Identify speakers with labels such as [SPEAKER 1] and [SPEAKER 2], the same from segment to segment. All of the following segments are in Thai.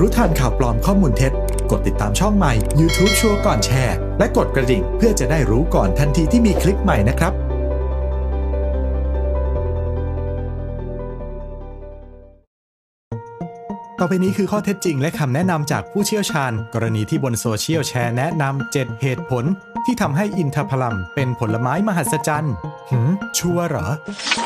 [SPEAKER 1] รู้ทันข่าวปลอมข้อมูลเท็จ กดติดตามช่องใหม่ YouTube ชัวร์ก่อนแชร์ และกดกระดิ่งเพื่อจะได้รู้ก่อนทันทีที่มีคลิปใหม่นะครับ ต่อไปนี้คือข้อเท็จจริงและคำแนะนำจากผู้เชี่ยวชาญ กรณีที่บนโซเชียลแชร์แนะนำ7เหตุผล ที่ทำให้อินทผลัมเป็นผลไม้มหัศจรรย์หืมชัวร์เหรอ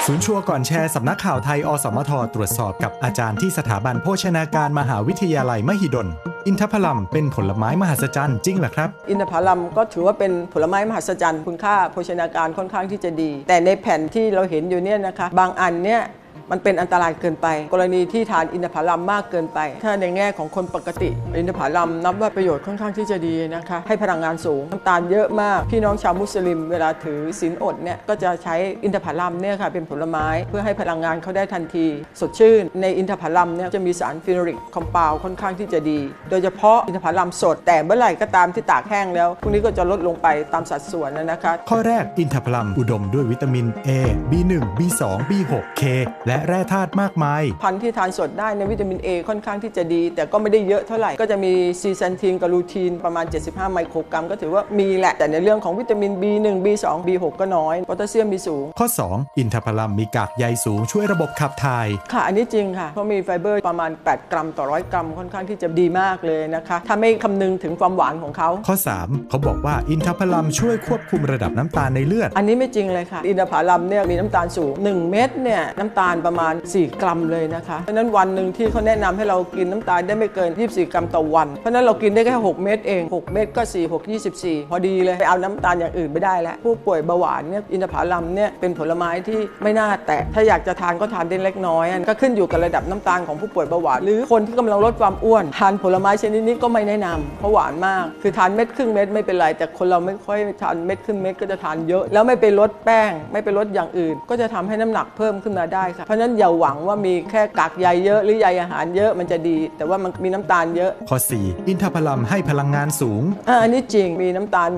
[SPEAKER 1] ศูนย์ชัวร์ก่อนแชร์สำนักข่าวไทยอสมทตรวจสอบกับอาจารย์ที่สถาบันโภชนาการมหาวิทยาลัยมหิดล อินทผลัมเป็นผลไม้มหัศจรรย์จริงเหรอครับ
[SPEAKER 2] อินทผลัมก็ถือว่าเป็นผลไม้มหัศจรรย์คุณค่าโภชนาการค่อนข้างที่จะดี แต่ในแผ่นที่เราเห็นอยู่เนี่ยนะคะ บางอันเนี่ย มันเป็นอันตรายเกินไป กรณีที่ทานอินทผลัมมากเกินไป ถ้าในแง่ของคนปกติ อินทผลัมนับว่าประโยชน์ค่อนข้างที่จะดีนะคะให้พลังงานสูงน้ำตาลเยอะมาก พี่น้องชาวมุสลิม เวลาถือศีลอดเนี่ยก็จะใช้อินทผลัมเนี่ยค่ะเป็นผลไม้เพื่อให้พลังงานเขาได้ทันที สดชื่น ในอินทผลัมเนี่ยจะมีสารฟิโนลิกคอมเพลค่อนข้างที่จะดี โดยเฉพาะอินทผลัมสดแต่เมื่อไหร่ก็ตามที่ตากแห้งแล้วพวกนี้ก็จะลดลงไปตามสัดส่วนนะคะ
[SPEAKER 1] ข้อแรกอินทผลัมอุดมด้วยวิตามิน A B1 B2 B6 K และแร่ธาตุมากมาย
[SPEAKER 2] พันธุ์ที่ทานสดได้ในวิตามิน A ค่อนข้างที่จะดี แต่ก็ไม่ได้เยอะเท่าไหร่ ก็จะมีซีแซนทีนกับลูทีนประมาณ 75 ไมโครกรัม ก็ถือว่ามีแหละ แต่ในเรื่องของวิตามิน B1 B2 B6 ก็น้อยโพแทสเซียมมีสูง
[SPEAKER 1] ข้อ 2 อินทผลัมมีกากใยสูงช่วยระบบขับถ่าย
[SPEAKER 2] ค่ะ อันนี้จริงค่ะ เพราะมีไฟเบอร์ประมาณ 8 กรัมต่อร้อยกรัมค่อนข้างที่จะดีมากเลยนะคะถ้าไม่คำนึงถึงความหวานของเขา
[SPEAKER 1] ข้อ 3 เขาบอกว่าอินทผลัมช่วยควบคุมระดับน้ำตาลในเลือด
[SPEAKER 2] อันนี้ไม่จริงเลยค่ะ อินทผลัมเนี่ยมีน้ำตาลสูง 1 เม็ดเนี่ยน้ำตาลประมาณ 4 กรัมเลยนะคะเพราะนั้นวันหนึ่งที่เขาแนะนำให้เรากินน้ำตาลได้ไม่เกิน 24 กรัมต่อวัน เพราะนั้นเรากินได้แค่ 6 เม็ดเอง 6 เม็ดก็ 4 6 24 พอดีเลยไปเอาน้ำตาลอย่างอื่นไม่ได้แล้วผู้ป่วยเบาหวานเนี่ยอินทผลัมเนี่ยเป็นผลไม้ที่ไม่น่าแตะถ้าอยากจะทานก็ทานได้เล็กน้อย ก็ขึ้นอยู่กับระดับน้ำตาลของผู้ป่วยเบาหวานหรือคนที่กำลังลดความอ้วนทานผลไม้ชนิดนี้ก็ไม่แนะนำเพราะหวานมาก คือทานเม็ดครึ่งเม็ดไม่เป็นไร แต่คนเราไม่ค่อยทานเม็ดครึ่งเม็ดก็จะทานเยอะ แล้วไม่ไปลดแป้ง ไม่ไปลดอย่างอื่น ก็จะทำให้น้ำหนักเพิ่มขึ้นมาได้ค่ะราะฉะนั้นอย่าหวังว่ามีแค่กากใยเยอะหรือใยอาหารเยอะมันจะดี แต่ว่ามันมีน้ำตาลเยอะ
[SPEAKER 1] ข้อ 4 อินทผลัมให้พลังงานสูง
[SPEAKER 2] อ่าอันนี้จริงมีน้ำตาล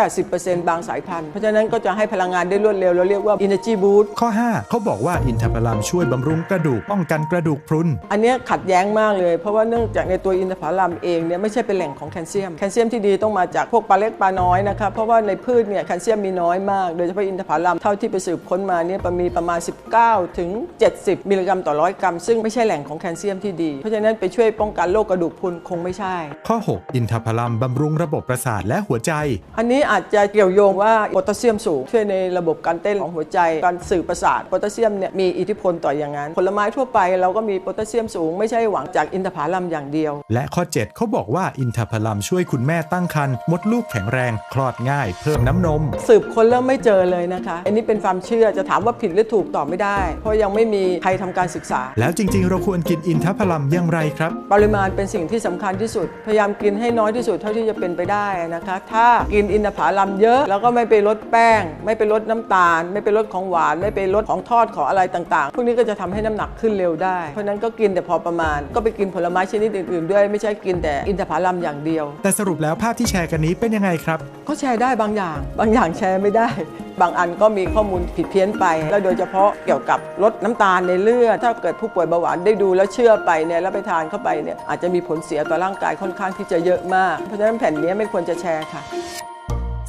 [SPEAKER 2] 60-80%บางสายพันธุ์ เพราะฉะนั้นก็จะให้พลังงานได้รวดเร็วเราเรียกว่า energy boost
[SPEAKER 1] ข้อ 5 เขาบอกว่าอินทผลัมช่วยบำรุงกระดูกป้องกันกระดูกพรุน
[SPEAKER 2] อันเนี้ยขัดแย้งมากเลย เพราะว่าเนื่องจากในตัวอินทผลัมเองเนี่ยไม่ใช่เป็นแหล่งของแคลเซียมแคลเซียมที่ดีต้องมาจากพวกปลาเล็กปลาน้อยนะครับเพราะว่าในพืชเนี่ยแคลเซียมมีน้อยมาก โดยเฉพาะอินทผลัมเท่าที่ไปสืบค้นมาเนี่ยมีประมาณ 19ถึง70 มิลลิกรัมต่อร้อยกรัม ซึ่งไม่ใช่แหล่งของแคลเซียมที่ดี เพราะฉะนั้นไปช่วยป้องกันโรคกระดูกพรุนคงไม่ใช่
[SPEAKER 1] ข้อ 6 อินทผลัมบำรุงระบบประสาทและหัวใจ
[SPEAKER 2] อันนี้อาจจะเกี่ยวโยงว่าโพแทสเซียมสูง ช่วยในระบบการเต้นของหัวใจ การสื่อประสาทโพแทสเซียมเนี่ยมีอิทธิพลต่ออย่างนั้นผลไม้ทั่วไปเราก็มีโพแทสเซียมสูงไม่ใช่หวังจากอินทผลัมอย่างเดียว
[SPEAKER 1] และข้อ 7เขาบอกว่าอินทผลัมช่วยคุณแม่ตั้งครรภ์มดลูกแข็งแรงคลอดง่าย เพิ่มน้ำนม
[SPEAKER 2] สืบค้นแล้วไม่เจอเลยนะคะ อันนี้เป็นความเชื่อจะถามว่าผิดหรือถูกตอบไม่ได้ เพราะยังไม่มีใครทำการศึกษา
[SPEAKER 1] แล้วจริง ๆ เราควรกินอินทผลัมอย่างไรครับ
[SPEAKER 2] ปริมาณเป็นสิ่งที่สำคัญที่สุด พยายามกินให้น้อยที่สุดเท่าที่จะเป็นไปได้นะคะ ถ้ากินอินทผลัมเยอะแล้วก็ไม่ไปลดแป้ง ไม่ไปลดน้ำตาล ไม่ไปลดของหวาน ไม่ไปลดของทอดของอะไรต่างๆ พวกนี้ก็จะทำให้น้ำหนักขึ้นเร็วได้ เพราะฉะนั้นก็กินแต่พอประมาณ ก็ไปกินผลไม้ชนิดอื่นๆด้วยไม่ใช่กินแต่อินทผลัมอย่างเดียว
[SPEAKER 1] แต่สรุปแล้วภาพที่แชร์กันนี้เป็นยังไงครับ
[SPEAKER 2] ก็แชร์ได้บางอย่าง บางอย่างแชร์ไม่ได้ บางอันก็มีข้อมูลผิดเพี้ยนไป แล้วโดยเฉพาะเกี่ยวกับลดน้ำตาลในเลือด ถ้าเกิดผู้ป่วยเบาหวานได้ดูแล้วเชื่อไปเนี่ยแล้วไปทานเข้าไปเนี่ยอาจจะมีผลเสียต่อร่างกายค่อนข้างที่จะเยอะมาก เพราะฉะนั้นแผ่นนี้ไม่ควรจะแชร์ค่ะ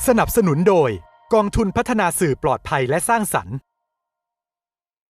[SPEAKER 1] สนับสนุนโดย กองทุนพัฒนาสื่อปลอดภัยและสร้างสรรค์